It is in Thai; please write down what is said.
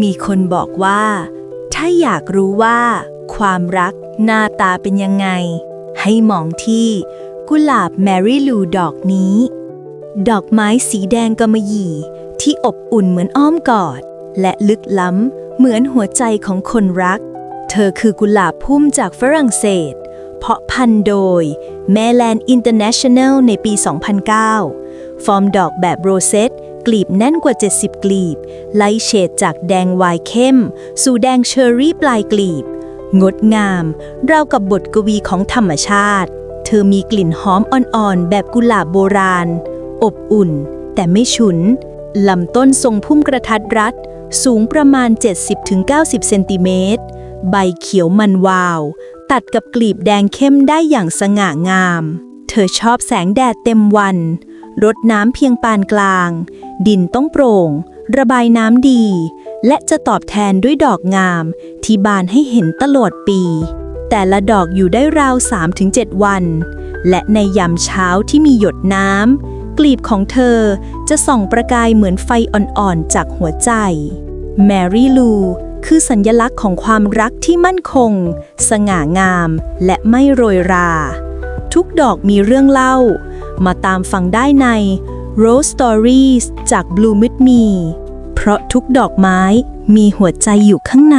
มีคนบอกว่า ถ้าอยากรู้ว่า ความรักหน้าตาเป็นยังไง ให้มองที่กุหลาบแมรี่ลูดอกนี้ ดอกไม้สีแดงกำมะหยี่ ที่อบอุ่นเหมือนอ้อมกอด และลึกล้ำเหมือนหัวใจของคนรัก เธอคือกุหลาบพุ่มจากฝรั่งเศส เพาะพันธุ์โดย แมแลนด์อินเตอร์เนชั่นแนลในปี 2009 ฟอร์มดอกแบบโรเซต กลีบแน่นกว่า 70 กลีบ ไล่เฉดจากแดงวายเข้ม สู่แดงเชอร์รี่ปลายกลีบ งดงาม ราวกับบทกวีของธรรมชาติ เธอมีกลิ่นหอมอ่อนๆ แบบกุหลาบโบราณ อบอุ่น แต่ไม่ฉุน ลำต้นทรงพุ่มกระทัดรัด สูงประมาณ 70-90 เซนติเมตร ใบเขียวมันวาว ตัดกับกลีบแดงเข้มได้อย่างสง่างาม เธอชอบแสงแดดเต็มวันรดน้ำเพียงปานกลาง ดินต้องโปร่ง ระบายน้ำดี และจะตอบแทนด้วยดอกงาม ที่บานให้เห็นตลอดปี แต่ละดอกอยู่ได้ราว 3-7 วัน และในยามเช้าที่มีหยดน้ำกลีบของเธอจะส่องประกายเหมือนไฟอ่อนๆจากหัวใจ แมรี่ลูคือสัญญลักษณ์ของความรักที่มั่นคง สง่างามและไม่โรยรา ทุกดอกมีเรื่องเล่า มาตามฟังได้ใน Rose Stories จาก Blue With Me เพราะทุกดอกไม้มีหัวใจอยู่ข้างใน